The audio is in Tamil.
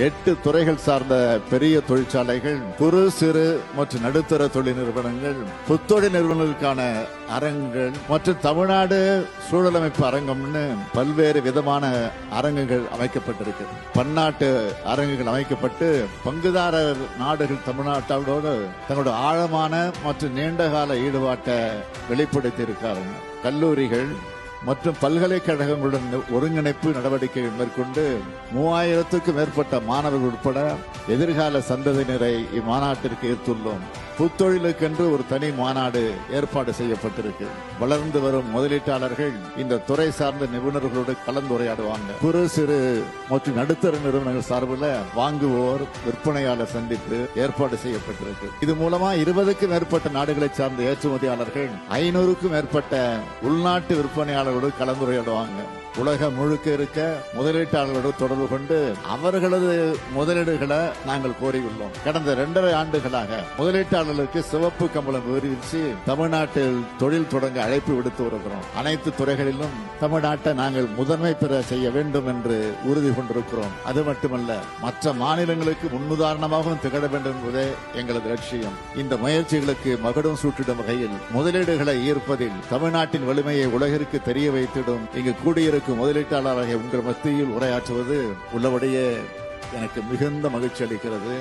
எட்டு துறைகள் சார்ந்த பெரிய தொழிற்சாலைகள் குறு சிறு மற்றும் நடுத்தர தொழில் நிறுவனங்கள் புத்தொழில் நிறுவனங்களுக்கான அரங்குகள் மற்றும் தமிழ்நாடு சூழலமைப்பு அரங்கம்னு பல்வேறு விதமான அரங்குகள் அமைக்கப்பட்டிருக்கு பன்னாட்டு அரங்குகள் அமைக்கப்பட்டு பங்குதாரர் நாடுகள் தமிழ்நாட்டோடு தங்களோட ஆழமான மற்றும் நீண்டகால ஈடுபாட்டை வெளிப்படுத்தி இருக்காங்க கல்லூரிகள் மற்றும் பல்கலைக்கழகங்களுடன் ஒருங்கிணைப்பு நடவடிக்கைகள் மேற்கொண்டு மூவாயிரத்துக்கும் மேற்பட்ட மாணவர்கள் உட்பட எதிர்கால சந்ததியினரை இம்மாநாட்டிற்கு ஈர்த்துள்ளோம் புத்தொழிலுக்கென்று ஒரு தனி மாநாடு ஏற்பாடு செய்யப்பட்டிருக்கு. வளர்ந்து வரும் முதலீட்டாளர்கள் இந்த துறை சார்ந்த நிபுணர்களோடு கலந்துரையாடுவாங்க. குறு சிறு மற்றும் நடுத்தர நிறுவனங்கள் சார்பில் வாங்குவோர் விற்பனையாளர் சந்திப்பு ஏற்பாடு செய்யப்பட்டிருக்கு. இது மூலமா இருபதுக்கும் மேற்பட்ட நாடுகளை சார்ந்த ஏற்றுமதியாளர்கள் ஐநூறுக்கும் மேற்பட்ட உள்நாட்டு விற்பனையாளர்களோடு கலந்துரையாடுவாங்க. உலகம் முழுக்க இருக்க முதலீட்டாளர்களோடு தொடர்பு கொண்டு அவர்களது முதலீடுகளை நாங்கள் கோரியுள்ளோம். கடந்த இரண்டரை ஆண்டுகளாக முதலீட்டாளர் சேனலுக்கு சிவப்பு கம்பளம் விரிவிச்சு தமிழ்நாட்டில் தொழில் தொடங்க அழைப்பு விடுத்து வருகிறோம். அனைத்து துறைகளிலும் தமிழ்நாட்டை நாங்கள் முதன்மை பெற செய்ய வேண்டும் என்று உறுதி கொண்டிருக்கிறோம். அது மட்டுமல்ல மற்ற மாநிலங்களுக்கு முன்னுதாரணமாகவும் திகழ வேண்டும் என்பதே எங்களது லட்சியம். இந்த முயற்சிகளுக்கு மகுடம் சூட்டிடும் வகையில் முதலீடுகளை ஈர்ப்பதில் தமிழ்நாட்டின் வலிமையை உலகிற்கு தெரிய வைத்திடும் இங்கு கூடியிருக்கும் முதலீட்டாளராக உங்கள் மத்தியில் உரையாற்றுவது உள்ளபடியே எனக்கு மிகுந்த மகிழ்ச்சி அளிக்கிறது.